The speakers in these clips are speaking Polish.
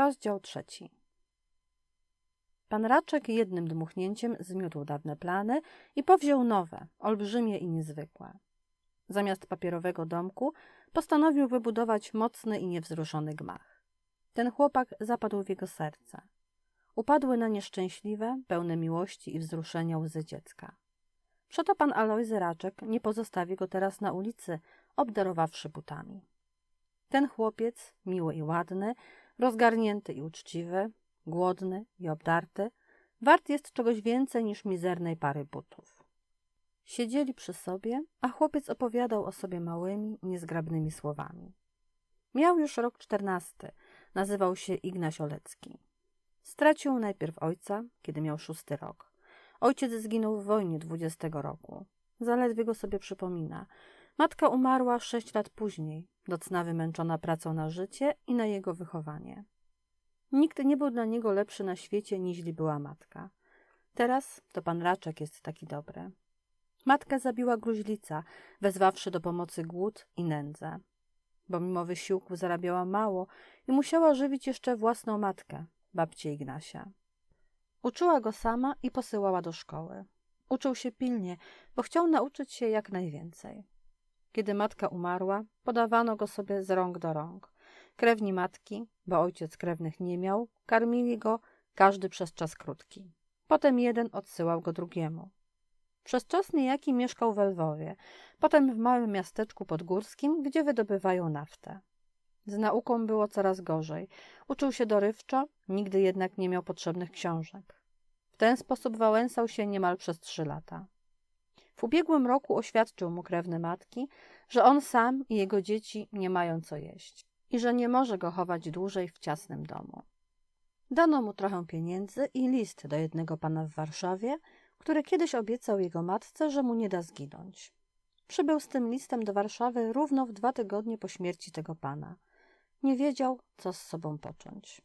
Rozdział trzeci. Pan Raczek jednym dmuchnięciem zmiótł dawne plany i powziął nowe, olbrzymie i niezwykłe. Zamiast papierowego domku postanowił wybudować mocny i niewzruszony gmach. Ten chłopak zapadł w jego serce. Upadły na nieszczęśliwe, pełne miłości i wzruszenia łzy dziecka. Przeto pan Alojzy Raczek nie pozostawi go teraz na ulicy, obdarowawszy butami. Ten chłopiec, miły i ładny, rozgarnięty i uczciwy, głodny i obdarty, wart jest czegoś więcej niż mizernej pary butów. Siedzieli przy sobie, a chłopiec opowiadał o sobie małymi, niezgrabnymi słowami. Miał już rok czternasty, nazywał się Ignaś Olecki. Stracił najpierw ojca, kiedy miał szósty rok. Ojciec zginął w wojnie dwudziestego roku. Zaledwie go sobie przypomina. Matka umarła sześć lat później, do cna wymęczona pracą na życie i na jego wychowanie. Nikt nie był dla niego lepszy na świecie, niźli była matka. Teraz to pan Raczek jest taki dobry. Matkę zabiła gruźlica, wezwawszy do pomocy głód i nędzę. Bo mimo wysiłku zarabiała mało i musiała żywić jeszcze własną matkę, babcię Ignasia. Uczyła go sama i posyłała do szkoły. Uczył się pilnie, bo chciał nauczyć się jak najwięcej. Kiedy matka umarła, podawano go sobie z rąk do rąk. Krewni matki, bo ojciec krewnych nie miał, karmili go każdy przez czas krótki. Potem jeden odsyłał go drugiemu. Przez czas niejaki mieszkał w Lwowie, potem w małym miasteczku podgórskim, gdzie wydobywają naftę. Z nauką było coraz gorzej. Uczył się dorywczo, nigdy jednak nie miał potrzebnych książek. W ten sposób wałęsał się niemal przez trzy lata. W ubiegłym roku oświadczył mu krewny matki, że on sam i jego dzieci nie mają co jeść i że nie może go chować dłużej w ciasnym domu. Dano mu trochę pieniędzy i list do jednego pana w Warszawie, który kiedyś obiecał jego matce, że mu nie da zginąć. Przybył z tym listem do Warszawy równo w dwa tygodnie po śmierci tego pana. Nie wiedział, co z sobą począć.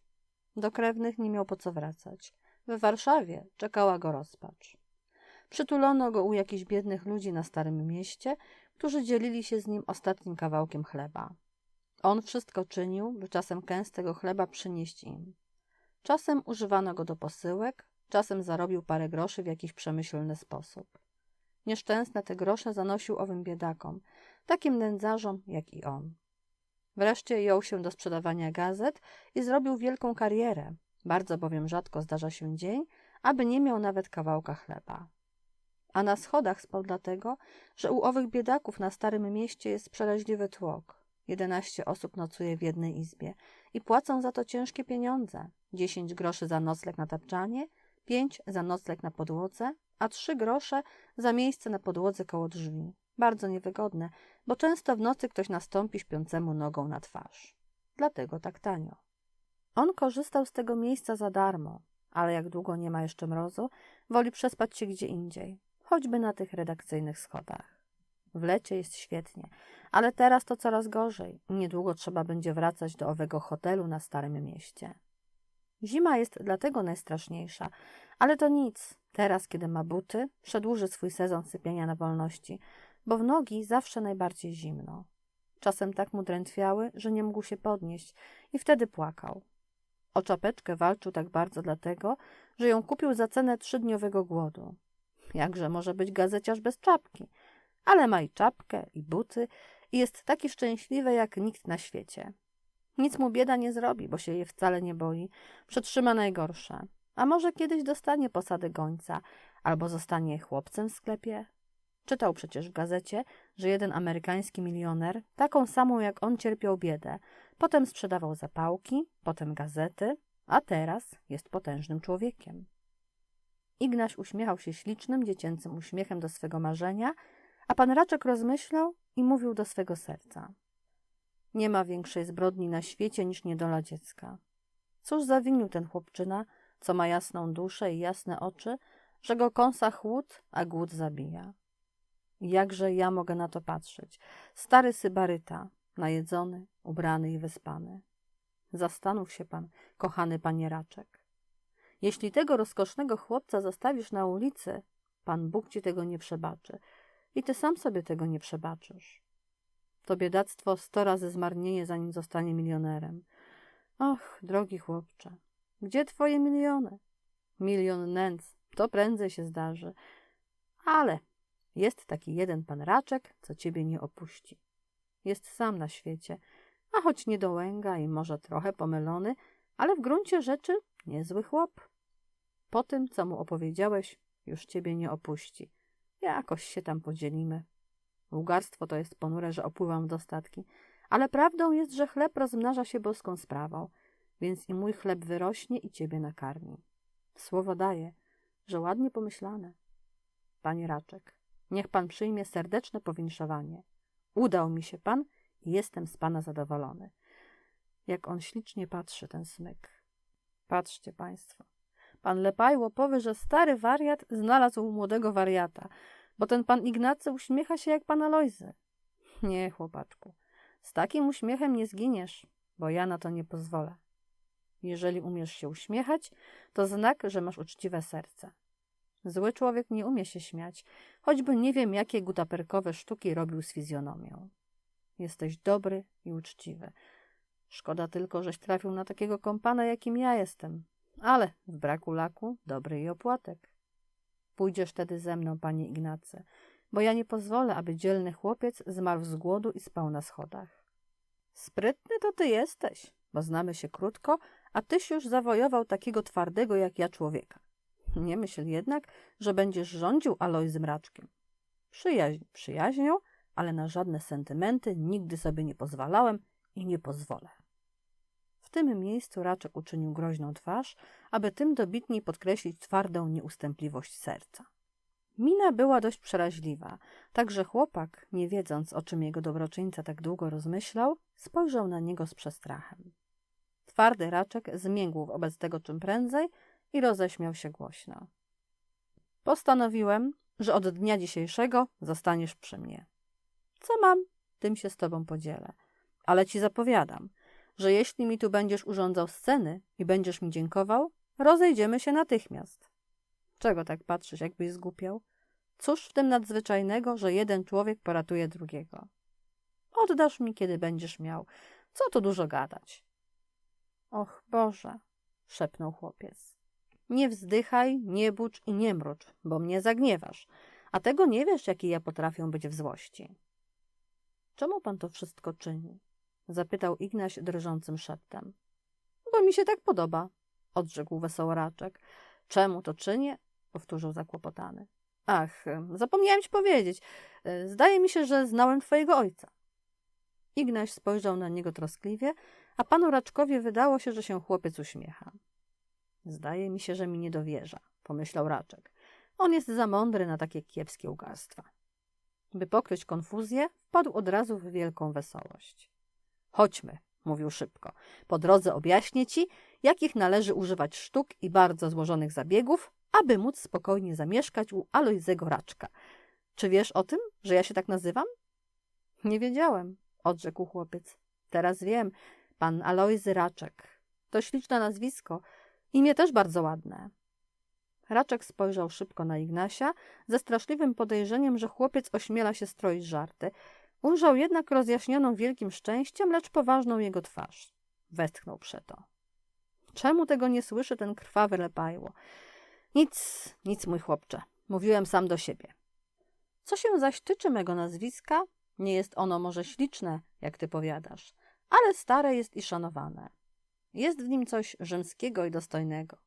Do krewnych nie miał po co wracać. W Warszawie czekała go rozpacz. Przytulono go u jakichś biednych ludzi na Starym Mieście, którzy dzielili się z nim ostatnim kawałkiem chleba. On wszystko czynił, by czasem kęs tego chleba przynieść im. Czasem używano go do posyłek, czasem zarobił parę groszy w jakiś przemyślny sposób. Nieszczęsne te grosze zanosił owym biedakom, takim nędzarzom jak i on. Wreszcie jął się do sprzedawania gazet i zrobił wielką karierę, bardzo bowiem rzadko zdarza się dzień, aby nie miał nawet kawałka chleba. A na schodach spał dlatego, że u owych biedaków na Starym Mieście jest przeraźliwy tłok. Jedenaście osób nocuje w jednej izbie i płacą za to ciężkie pieniądze. Dziesięć groszy za nocleg na tapczanie, pięć za nocleg na podłodze, a trzy grosze za miejsce na podłodze koło drzwi. Bardzo niewygodne, bo często w nocy ktoś nastąpi śpiącemu nogą na twarz. Dlatego tak tanio. On korzystał z tego miejsca za darmo, ale jak długo nie ma jeszcze mrozu, woli przespać się gdzie indziej, choćby na tych redakcyjnych schodach. W lecie jest świetnie, ale teraz to coraz gorzej. Niedługo trzeba będzie wracać do owego hotelu na Starym Mieście. Zima jest dlatego najstraszniejsza, ale to nic. Teraz, kiedy ma buty, przedłuży swój sezon sypiania na wolności, bo w nogi zawsze najbardziej zimno. Czasem tak mu drętwiały, że nie mógł się podnieść i wtedy płakał. O czapeczkę walczył tak bardzo dlatego, że ją kupił za cenę trzydniowego głodu. Jakże może być gazeciarz bez czapki? Ale ma i czapkę, i buty i jest taki szczęśliwy jak nikt na świecie. Nic mu bieda nie zrobi, bo się je wcale nie boi. Przetrzyma najgorsze. A może kiedyś dostanie posady gońca, albo zostanie chłopcem w sklepie? Czytał przecież w gazecie, że jeden amerykański milioner, taką samą jak on, cierpiał biedę. Potem sprzedawał zapałki, potem gazety, a teraz jest potężnym człowiekiem. Ignaś uśmiechał się ślicznym, dziecięcym uśmiechem do swego marzenia, a pan Raczek rozmyślał i mówił do swego serca. Nie ma większej zbrodni na świecie niż niedola dziecka. Cóż zawinił ten chłopczyna, co ma jasną duszę i jasne oczy, że go kąsa chłód, a głód zabija. Jakże ja mogę na to patrzeć? Stary sybaryta, najedzony, ubrany i wyspany. Zastanów się pan, kochany panie Raczek. Jeśli tego rozkosznego chłopca zostawisz na ulicy, pan Bóg ci tego nie przebaczy i ty sam sobie tego nie przebaczysz. To biedactwo sto razy zmarnieje, zanim zostanie milionerem. Och, drogi chłopcze, gdzie twoje miliony? Milion nędz, to prędzej się zdarzy. Ale jest taki jeden pan Raczek, co ciebie nie opuści. Jest sam na świecie, a choć nie dołęga i może trochę pomylony, ale w gruncie rzeczy niezły chłop. Po tym, co mu opowiedziałeś, już ciebie nie opuści. Jakoś się tam podzielimy. Łgarstwo to jest ponure, że opływam w dostatki, ale prawdą jest, że chleb rozmnaża się boską sprawą, więc i mój chleb wyrośnie i ciebie nakarmi. Słowo daję, że ładnie pomyślane. Panie Raczek, niech pan przyjmie serdeczne powinszowanie. Udał mi się pan i jestem z pana zadowolony. Jak on ślicznie patrzy, ten smyk. Patrzcie państwo. Pan Lepajło powie, że stary wariat znalazł młodego wariata, bo ten pan Ignacy uśmiecha się jak pan Alojzy. Nie, chłopaczku, z takim uśmiechem nie zginiesz, bo ja na to nie pozwolę. Jeżeli umiesz się uśmiechać, to znak, że masz uczciwe serce. Zły człowiek nie umie się śmiać, choćby nie wiem, jakie gutaperkowe sztuki robił z fizjonomią. Jesteś dobry i uczciwy. Szkoda tylko, żeś trafił na takiego kompana, jakim ja jestem. Ale w braku laku dobry i opłatek. Pójdziesz tedy ze mną, panie Ignacy, bo ja nie pozwolę, aby dzielny chłopiec zmarł z głodu i spał na schodach. Sprytny to ty jesteś, bo znamy się krótko, a tyś już zawojował takiego twardego jak ja człowieka. Nie myśl jednak, że będziesz rządził Alojzym Raczkiem. Przyjaźń przyjaźnią, ale na żadne sentymenty nigdy sobie nie pozwalałem i nie pozwolę. Tym miejscu Raczek uczynił groźną twarz, aby tym dobitniej podkreślić twardą nieustępliwość serca. Mina była dość przeraźliwa, tak że chłopak, nie wiedząc o czym jego dobroczyńca tak długo rozmyślał, spojrzał na niego z przestrachem. Twardy Raczek zmiękł wobec tego czym prędzej i roześmiał się głośno. Postanowiłem, że od dnia dzisiejszego zostaniesz przy mnie. Co mam, tym się z tobą podzielę. Ale ci zapowiadam, że jeśli mi tu będziesz urządzał sceny i będziesz mi dziękował, rozejdziemy się natychmiast. Czego tak patrzysz, jakbyś zgłupiał? Cóż w tym nadzwyczajnego, że jeden człowiek poratuje drugiego? Oddasz mi, kiedy będziesz miał. Co tu dużo gadać? Och Boże, szepnął chłopiec. Nie wzdychaj, nie bucz i nie mrucz, bo mnie zagniewasz, a tego nie wiesz, jaki ja potrafię być w złości. Czemu pan to wszystko czyni? Zapytał Ignaś drżącym szeptem. Bo mi się tak podoba, odrzekł wesołoraczek. Czemu to czynię? Powtórzył zakłopotany. Ach, zapomniałem ci powiedzieć. Zdaje mi się, że znałem twojego ojca. Ignaś spojrzał na niego troskliwie, a panu Raczkowi wydało się, że się chłopiec uśmiecha. Zdaje mi się, że mi nie dowierza, pomyślał Raczek. On jest za mądry na takie kiepskie ugarstwa. By pokryć konfuzję, wpadł od razu w wielką wesołość. Chodźmy, mówił szybko. Po drodze objaśnię ci, jakich należy używać sztuk i bardzo złożonych zabiegów, aby móc spokojnie zamieszkać u Alojzego Raczka. Czy wiesz o tym, że ja się tak nazywam? Nie wiedziałem, odrzekł chłopiec. Teraz wiem, pan Alojzy Raczek. To śliczne nazwisko. Imię też bardzo ładne. Raczek spojrzał szybko na Ignasia, ze straszliwym podejrzeniem, że chłopiec ośmiela się stroić żarty. Ujrzał jednak rozjaśnioną wielkim szczęściem, lecz poważną jego twarz. Westchnął przeto. Czemu tego nie słyszy ten krwawy lepajło? Nic, nic, mój chłopcze. Mówiłem sam do siebie. Co się zaś tyczy mego nazwiska, nie jest ono może śliczne, jak ty powiadasz, ale stare jest i szanowane. Jest w nim coś rzymskiego i dostojnego.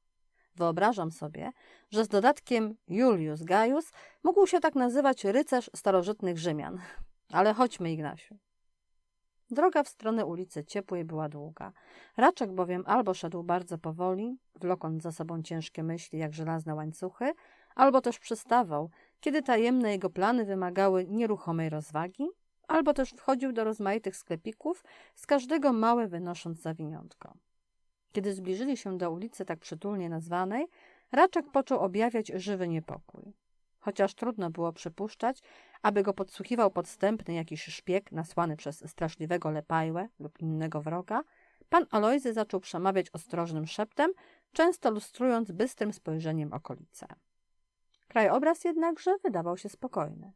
Wyobrażam sobie, że z dodatkiem Julius Gaius mógł się tak nazywać rycerz starożytnych Rzymian. Ale chodźmy, Ignasiu. Droga w stronę ulicy Ciepłej była długa. Raczek bowiem albo szedł bardzo powoli, wlokąc za sobą ciężkie myśli jak żelazne łańcuchy, albo też przystawał, kiedy tajemne jego plany wymagały nieruchomej rozwagi, albo też wchodził do rozmaitych sklepików, z każdego małe wynosząc zawiniątko. Kiedy zbliżyli się do ulicy tak przytulnie nazwanej, Raczek począł objawiać żywy niepokój. Chociaż trudno było przypuszczać, aby go podsłuchiwał podstępny jakiś szpieg nasłany przez straszliwego lepajłę lub innego wroga, pan Alojzy zaczął przemawiać ostrożnym szeptem, często lustrując bystrym spojrzeniem okolice. Krajobraz jednakże wydawał się spokojny.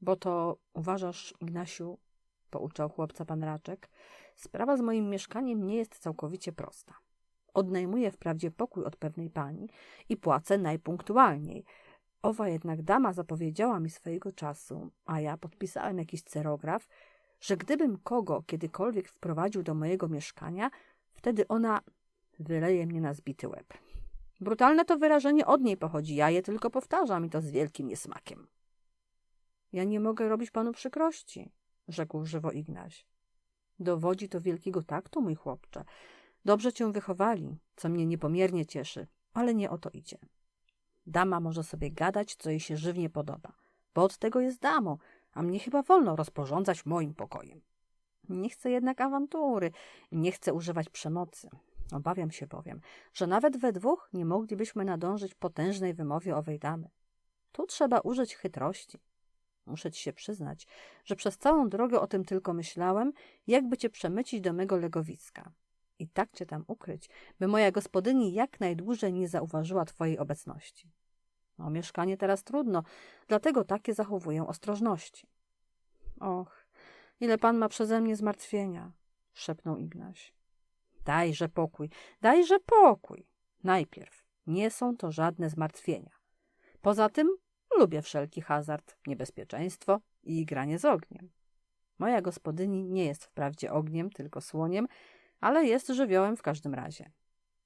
Bo to, uważasz, Ignasiu, pouczał chłopca pan Raczek. Sprawa z moim mieszkaniem nie jest całkowicie prosta. Odnajmuję wprawdzie pokój od pewnej pani i płacę najpunktualniej. Owa jednak dama zapowiedziała mi swojego czasu, a ja podpisałem jakiś cerograf, że gdybym kogo kiedykolwiek wprowadził do mojego mieszkania, wtedy ona wyleje mnie na zbity łeb. Brutalne to wyrażenie od niej pochodzi, ja je tylko powtarzam i to z wielkim niesmakiem. Ja nie mogę robić panu przykrości, rzekł żywo Ignaś. Dowodzi to wielkiego taktu, mój chłopcze. Dobrze cię wychowali, co mnie niepomiernie cieszy, ale nie o to idzie. Dama może sobie gadać, co jej się żywnie podoba, bo od tego jest damą, a mnie chyba wolno rozporządzać moim pokojem. Nie chcę jednak awantury, nie chcę używać przemocy. Obawiam się bowiem, że nawet we dwóch nie moglibyśmy nadążyć potężnej wymowie owej damy. Tu trzeba użyć chytrości. Muszę ci się przyznać, że przez całą drogę o tym tylko myślałem, jakby cię przemycić do mego legowiska. I tak cię tam ukryć, by moja gospodyni jak najdłużej nie zauważyła twojej obecności. O mieszkanie teraz trudno, dlatego takie zachowuję ostrożności. Och, ile pan ma przeze mnie zmartwienia, szepnął Ignaś. Dajże pokój, dajże pokój. Najpierw, nie są to żadne zmartwienia. Poza tym lubię wszelki hazard, niebezpieczeństwo i granie z ogniem. Moja gospodyni nie jest wprawdzie ogniem, tylko słoniem, ale jest żywiołem w każdym razie.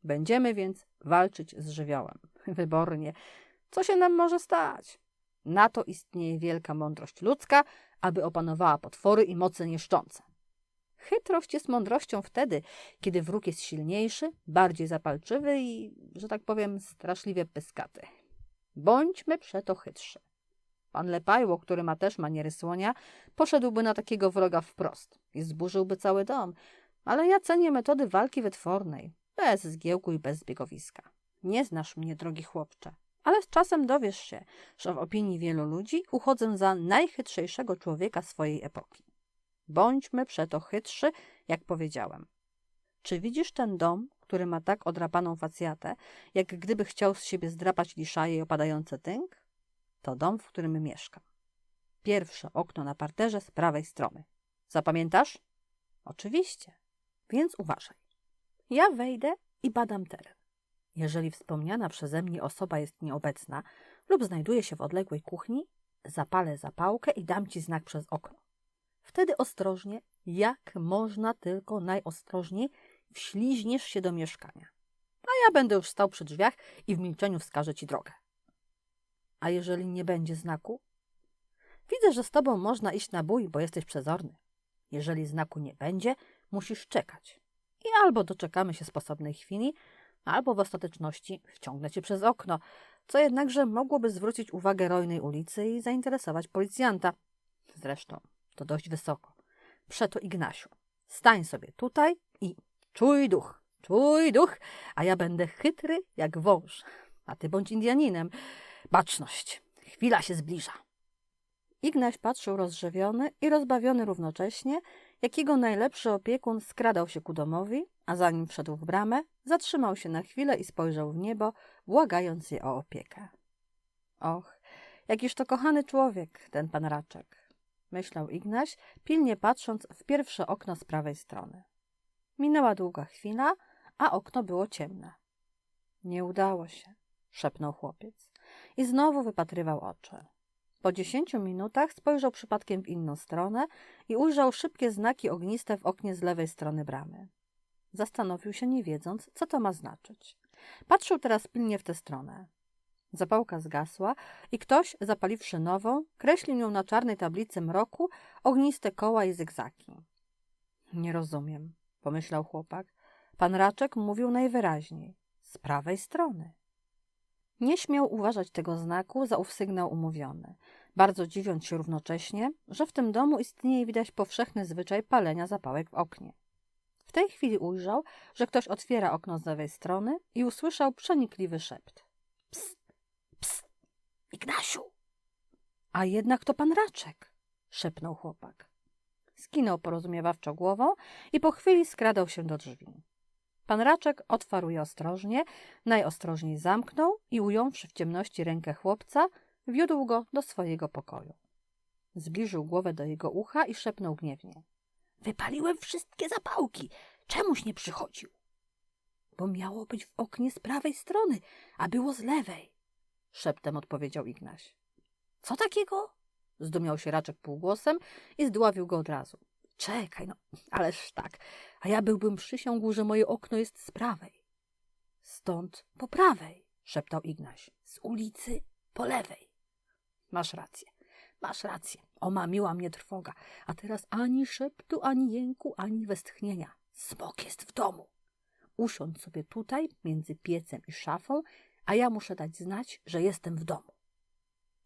Będziemy więc walczyć z żywiołem. Wybornie. Co się nam może stać? Na to istnieje wielka mądrość ludzka, aby opanowała potwory i moce niszczące. Chytrość jest mądrością wtedy, kiedy wróg jest silniejszy, bardziej zapalczywy i, że tak powiem, straszliwie pyskaty. Bądźmy przeto chytrzy. Pan Lepajło, który ma też maniery słonia, poszedłby na takiego wroga wprost i zburzyłby cały dom, ale ja cenię metody walki wytwornej, bez zgiełku i bez zbiegowiska. Nie znasz mnie, drogi chłopcze, ale z czasem dowiesz się, że w opinii wielu ludzi uchodzę za najchytrzejszego człowieka swojej epoki. Bądźmy przeto chytrzy, jak powiedziałem. Czy widzisz ten dom, który ma tak odrapaną facjatę, jak gdyby chciał z siebie zdrapać liszaje i opadający tynk? To dom, w którym mieszkam. Pierwsze okno na parterze z prawej strony. Zapamiętasz? Oczywiście. Więc uważaj. Ja wejdę i badam teren. Jeżeli wspomniana przeze mnie osoba jest nieobecna lub znajduje się w odległej kuchni, zapalę zapałkę i dam ci znak przez okno. Wtedy ostrożnie, jak można tylko najostrożniej, wśliźniesz się do mieszkania. A ja będę już stał przy drzwiach i w milczeniu wskażę ci drogę. A jeżeli nie będzie znaku? Widzę, że z tobą można iść na bój, bo jesteś przezorny. Jeżeli znaku nie będzie, musisz czekać. I albo doczekamy się sposobnej chwili, albo w ostateczności wciągnę cię przez okno, co jednakże mogłoby zwrócić uwagę rojnej ulicy i zainteresować policjanta. Zresztą to dość wysoko. Przeto Ignasiu, stań sobie tutaj i czuj duch, czuj duch, a ja będę chytry jak wąż, a ty bądź Indianinem. Baczność, chwila się zbliża. Ignaś patrzył rozrzewiony i rozbawiony równocześnie, jakiego najlepszy opiekun skradał się ku domowi, a zanim wszedł w bramę, zatrzymał się na chwilę i spojrzał w niebo, błagając je o opiekę. Och, jakiż to kochany człowiek, ten pan Raczek, myślał Ignaś, pilnie patrząc w pierwsze okno z prawej strony. Minęła długa chwila, a okno było ciemne. Nie udało się, szepnął chłopiec i znowu wypatrywał oczy. Po dziesięciu minutach spojrzał przypadkiem w inną stronę i ujrzał szybkie znaki ogniste w oknie z lewej strony bramy. Zastanowił się, nie wiedząc, co to ma znaczyć. Patrzył teraz pilnie w tę stronę. Zapałka zgasła i ktoś, zapaliwszy nową, kreślił nią na czarnej tablicy mroku ogniste koła i zygzaki. Nie rozumiem, pomyślał chłopak. Pan Raczek mówił najwyraźniej. Z prawej strony. Nie śmiał uważać tego znaku za ów sygnał umówiony, bardzo dziwiąc się równocześnie, że w tym domu istnieje widać powszechny zwyczaj palenia zapałek w oknie. W tej chwili ujrzał, że ktoś otwiera okno z lewej strony i usłyszał przenikliwy szept. Psst, psst, Ignasiu! A jednak to pan Raczek, szepnął chłopak. Skinął porozumiewawczo głową i po chwili skradał się do drzwi. Pan Raczek otwarł je ostrożnie, najostrożniej zamknął i ująwszy w ciemności rękę chłopca, wiódł go do swojego pokoju. Zbliżył głowę do jego ucha i szepnął gniewnie. Wypaliłem wszystkie zapałki. Czemuś nie przychodził? Bo miało być w oknie z prawej strony, a było z lewej. Szeptem odpowiedział Ignaś. Co takiego? Zdumiał się Raczek półgłosem i zdławił go od razu. Czekaj, no, ależ tak. A ja byłbym przysiągł, że moje okno jest z prawej. Stąd po prawej, szeptał Ignaś. Z ulicy po lewej. Masz rację, masz rację. Omamiła mnie trwoga, a teraz ani szeptu, ani jęku, ani westchnienia. Smok jest w domu. Usiądź sobie tutaj, między piecem i szafą, a ja muszę dać znać, że jestem w domu.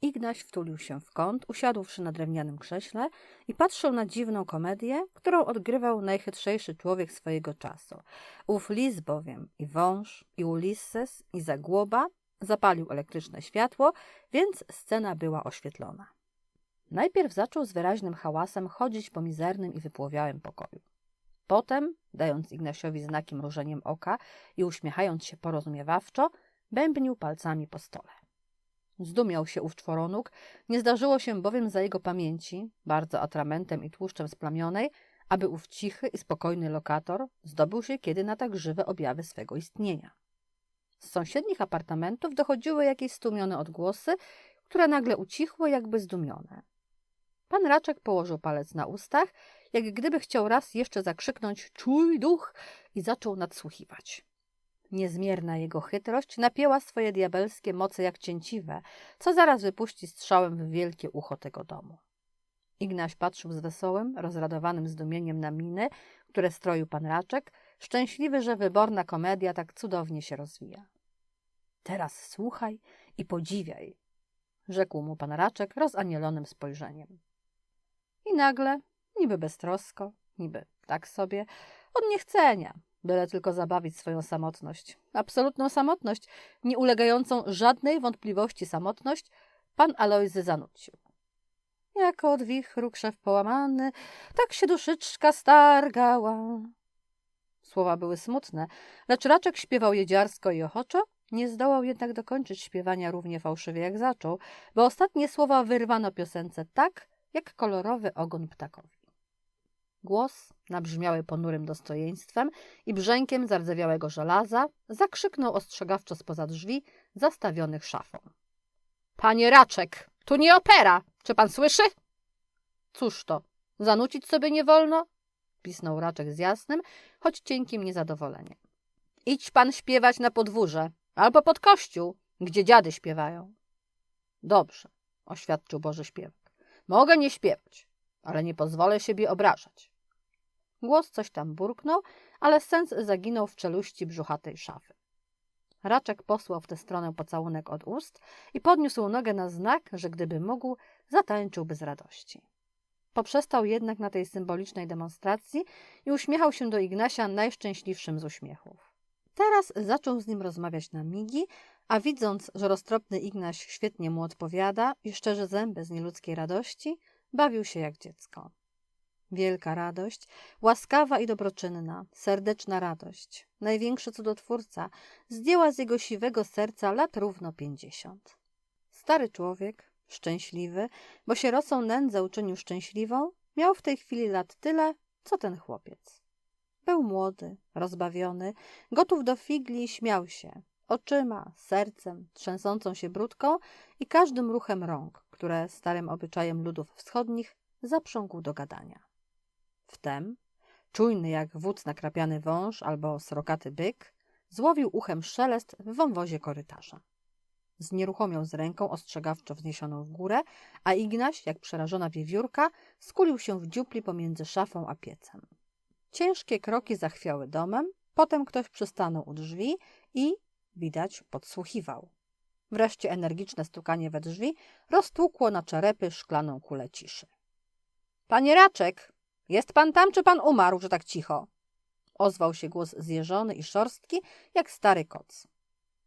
Ignaś wtulił się w kąt, usiadłszy na drewnianym krześle i patrzył na dziwną komedię, którą odgrywał najchytrzejszy człowiek swojego czasu. Ów lis bowiem i wąż, i Ulisses, i zagłoba zapalił elektryczne światło, więc scena była oświetlona. Najpierw zaczął z wyraźnym hałasem chodzić po mizernym i wypłowiałym pokoju. Potem, dając Ignasiowi znaki mrużeniem oka i uśmiechając się porozumiewawczo, bębnił palcami po stole. Zdumiał się ów czworonóg, nie zdarzyło się bowiem za jego pamięci, bardzo atramentem i tłuszczem splamionej, aby ów cichy i spokojny lokator zdobył się kiedy na tak żywe objawy swego istnienia. Z sąsiednich apartamentów dochodziły jakieś stłumione odgłosy, które nagle ucichły jakby zdumione. Pan Raczek położył palec na ustach, jak gdyby chciał raz jeszcze zakrzyknąć czuj duch i zaczął nadsłuchiwać. Niezmierna jego chytrość napięła swoje diabelskie moce jak cięciwe, co zaraz wypuści strzałem w wielkie ucho tego domu. Ignaś patrzył z wesołym, rozradowanym zdumieniem na miny, które stroił pan Raczek, szczęśliwy, że wyborna komedia tak cudownie się rozwija. Teraz słuchaj i podziwiaj, rzekł mu pan Raczek rozanielonym spojrzeniem. I nagle, niby beztrosko, niby tak sobie, od niechcenia, byle tylko zabawić swoją samotność, absolutną samotność, nie ulegającą żadnej wątpliwości samotność, pan Alojzy zanucił. Jako od wichru krzew połamany, tak się duszyczka stargała. Słowa były smutne, lecz Raczek śpiewał jedziarsko i ochoczo, nie zdołał jednak dokończyć śpiewania równie fałszywie jak zaczął, bo ostatnie słowa wyrwano piosence tak, jak kolorowy ogon ptakowi. Głos, nabrzmiały ponurym dostojeństwem i brzękiem zardzewiałego żelaza, zakrzyknął ostrzegawczo spoza drzwi zastawionych szafą. Panie Raczek, tu nie opera! Czy pan słyszy? Cóż to, zanucić sobie nie wolno? Pisnął Raczek z jasnym, choć cienkim niezadowoleniem. Idź pan śpiewać na podwórze albo pod kościół, gdzie dziady śpiewają. Dobrze, oświadczył Boży Śpiewak. Mogę nie śpiewać, ale nie pozwolę siebie obrażać. Głos coś tam burknął, ale sens zaginął w czeluści brzuchatej szafy. Raczek posłał w tę stronę pocałunek od ust i podniósł nogę na znak, że gdyby mógł, zatańczyłby z radości. Poprzestał jednak na tej symbolicznej demonstracji i uśmiechał się do Ignasia najszczęśliwszym z uśmiechów. Teraz zaczął z nim rozmawiać na migi, a widząc, że roztropny Ignaś świetnie mu odpowiada i szczerze zęby z nieludzkiej radości, bawił się jak dziecko. Wielka radość, łaskawa i dobroczynna, serdeczna radość, największy cudotwórca, zdjęła z jego siwego serca lat równo pięćdziesiąt. Stary człowiek, szczęśliwy, bo sierocą nędzę uczynił szczęśliwą, miał w tej chwili lat tyle, co ten chłopiec. Był młody, rozbawiony, gotów do figli i śmiał się, oczyma, sercem, trzęsącą się brudką i każdym ruchem rąk, które starym obyczajem ludów wschodnich zaprzągł do gadania. Wtem, czujny jak wódz nakrapiany wąż albo srokaty byk, złowił uchem szelest w wąwozie korytarza. Znieruchomiał z ręką ostrzegawczo wzniesioną w górę, a Ignaś, jak przerażona wiewiórka, skulił się w dziupli pomiędzy szafą a piecem. Ciężkie kroki zachwiały domem, potem ktoś przystanął u drzwi i, widać, podsłuchiwał. Wreszcie energiczne stukanie we drzwi roztłukło na czerepy szklaną kulę ciszy. – Panie Raczek, jest pan tam, czy pan umarł, że tak cicho? Ozwał się głos zjeżony i szorstki, jak stary koc.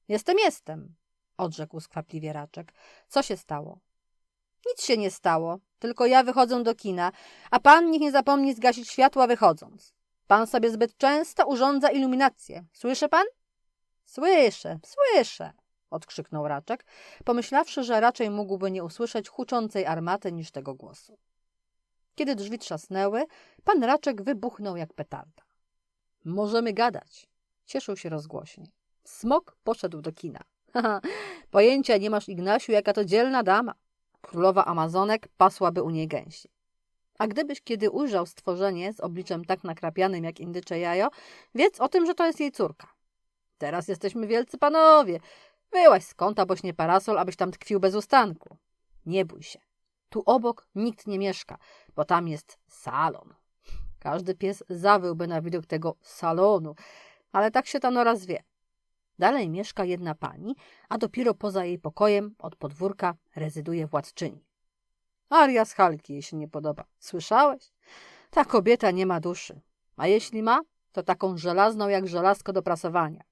Jestem, jestem, odrzekł skwapliwie Raczek. Co się stało? Nic się nie stało, tylko ja wychodzę do kina, a pan niech nie zapomni zgasić światła wychodząc. Pan sobie zbyt często urządza iluminację. Słyszy pan? Słyszę, słyszę, odkrzyknął Raczek, pomyślawszy, że raczej mógłby nie usłyszeć huczącej armaty niż tego głosu. Kiedy drzwi trzasnęły, pan Raczek wybuchnął jak petarda. Możemy gadać, cieszył się rozgłośnie. Smok poszedł do kina. Pojęcia nie masz, Ignasiu, jaka to dzielna dama. Królowa Amazonek pasłaby u niej gęsi. A gdybyś kiedy ujrzał stworzenie z obliczem tak nakrapianym jak indycze jajo, wiedz o tym, że to jest jej córka. Teraz jesteśmy wielcy panowie. Wyłaź z kąta, boś nie parasol, abyś tam tkwił bez ustanku. Nie bój się. Tu obok nikt nie mieszka, bo tam jest salon. Każdy pies zawyłby na widok tego salonu, ale tak się ta nora zwie. Dalej mieszka jedna pani, a dopiero poza jej pokojem od podwórka rezyduje władczyni. Aria z Halki jej się nie podoba. Słyszałeś? Ta kobieta nie ma duszy. A jeśli ma, to taką żelazną jak żelazko do prasowania.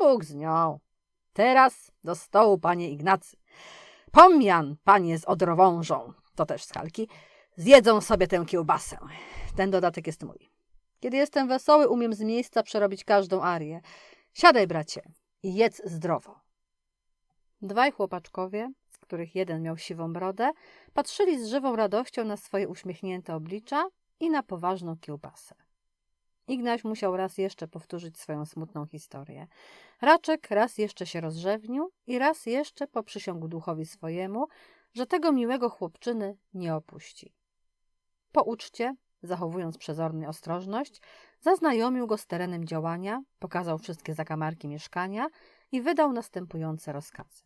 Bóg z nią. Teraz do stołu, panie Ignacy. Pomian, panie z odrowążą, to też z Halki, zjedzą sobie tę kiełbasę. Ten dodatek jest mój. Kiedy jestem wesoły, umiem z miejsca przerobić każdą arię. Siadaj, bracie, i jedz zdrowo. Dwaj chłopaczkowie, z których jeden miał siwą brodę, patrzyli z żywą radością na swoje uśmiechnięte oblicza i na poważną kiełbasę. Ignaś musiał raz jeszcze powtórzyć swoją smutną historię. Raczek raz jeszcze się rozrzewnił i raz jeszcze poprzysiągł duchowi swojemu, że tego miłego chłopczyny nie opuści. Po uczcie, zachowując przezornie ostrożność, zaznajomił go z terenem działania, pokazał wszystkie zakamarki mieszkania i wydał następujące rozkazy.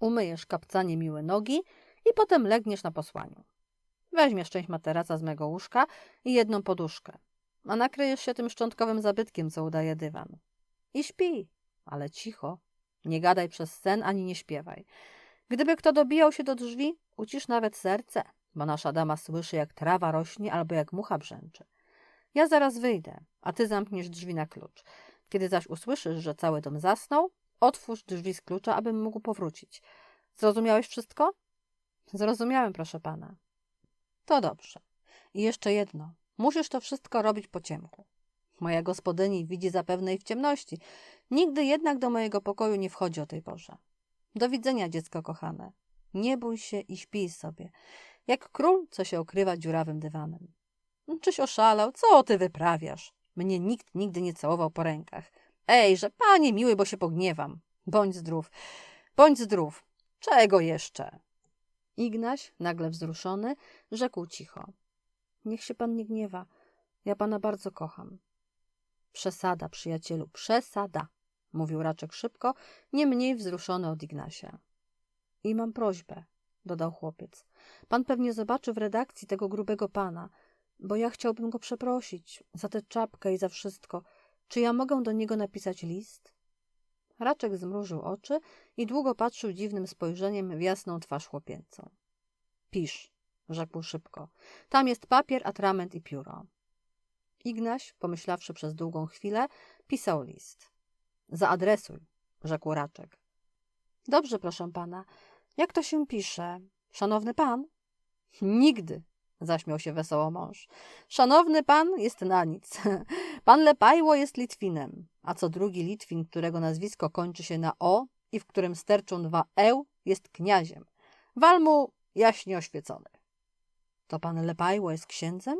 Umyjesz kapcanie miłe nogi i potem legniesz na posłaniu. Weźmiesz część materaca z mego łóżka i jedną poduszkę, a nakryjesz się tym szczątkowym zabytkiem, co udaje dywan. I śpi, ale cicho. Nie gadaj przez sen ani nie śpiewaj. Gdyby kto dobijał się do drzwi, ucisz nawet serce, bo nasza dama słyszy, jak trawa rośnie albo jak mucha brzęczy. Ja zaraz wyjdę, a ty zamkniesz drzwi na klucz. Kiedy zaś usłyszysz, że cały dom zasnął, otwórz drzwi z klucza, abym mógł powrócić. Zrozumiałeś wszystko? Zrozumiałem, proszę pana. To dobrze. I jeszcze jedno. Musisz to wszystko robić po ciemku. Moja gospodyni widzi zapewne i w ciemności. Nigdy jednak do mojego pokoju nie wchodzi o tej porze. Do widzenia, dziecko kochane. Nie bój się i śpij sobie. Jak król, co się okrywa dziurawym dywanem. Czyś oszalał? Co ty wyprawiasz? Mnie nikt nigdy nie całował po rękach. Ej, że panie miły, bo się pogniewam. Bądź zdrów. Bądź zdrów. Czego jeszcze? Ignaś, nagle wzruszony, rzekł cicho. Niech się pan nie gniewa. Ja pana bardzo kocham. Przesada, przyjacielu, przesada, mówił Raczek szybko, nie mniej wzruszony od Ignasia. I mam prośbę, dodał chłopiec. Pan pewnie zobaczy w redakcji tego grubego pana, bo ja chciałbym go przeprosić za tę czapkę i za wszystko. Czy ja mogę do niego napisać list? Raczek zmrużył oczy i długo patrzył dziwnym spojrzeniem w jasną twarz chłopięcą. Pisz, rzekł szybko. Tam jest papier, atrament i pióro. Ignaś, pomyślawszy przez długą chwilę, pisał list. Zaadresuj, rzekł Raczek. Dobrze, proszę pana. Jak to się pisze? Szanowny pan? Nigdy, zaśmiał się wesoło mąż. Szanowny pan jest na nic. Pan Lepajło jest Litwinem, a co drugi Litwin, którego nazwisko kończy się na o i w którym sterczą dwa eł, jest kniaziem. Walmu jaśnie oświecony. To pan Lepajło jest księdzem?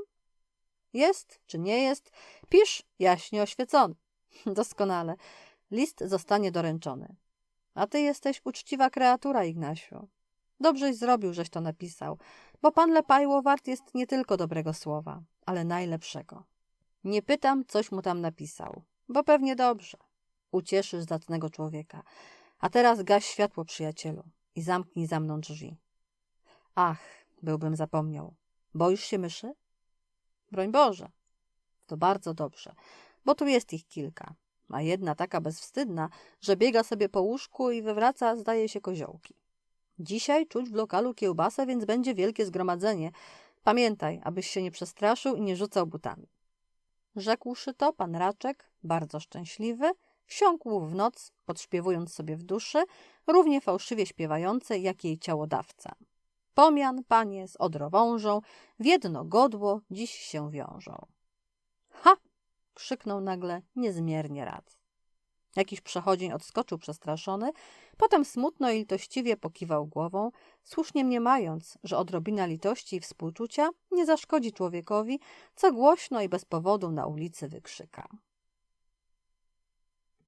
Jest czy nie jest? Pisz jaśnie oświecony. Doskonale. List zostanie doręczony. A ty jesteś uczciwa kreatura, Ignasiu. Dobrześ zrobił, żeś to napisał, bo pan Lepajło wart jest nie tylko dobrego słowa, ale najlepszego. Nie pytam, coś mu tam napisał, bo pewnie dobrze. Ucieszysz zacnego człowieka. A teraz gaś światło, przyjacielu, i zamknij za mną drzwi. Ach, byłbym zapomniał. Boisz się myszy? Broń Boże. To bardzo dobrze, bo tu jest ich kilka, a jedna taka bezwstydna, że biega sobie po łóżku i wywraca, zdaje się, koziołki. Dzisiaj czuć w lokalu kiełbasę, więc będzie wielkie zgromadzenie. Pamiętaj, abyś się nie przestraszył i nie rzucał butami. Rzekłszy to, pan Raczek, bardzo szczęśliwy, wsiąkł w noc, podśpiewując sobie w duszy, równie fałszywie śpiewający, jak jej ciałodawca. Pomian, panie, z odrowążą, w jedno godło dziś się wiążą. Ha! krzyknął nagle niezmiernie rad. Jakiś przechodzień odskoczył przestraszony, potem smutno i litościwie pokiwał głową, słusznie mniemając, że odrobina litości i współczucia nie zaszkodzi człowiekowi, co głośno i bez powodu na ulicy wykrzyka.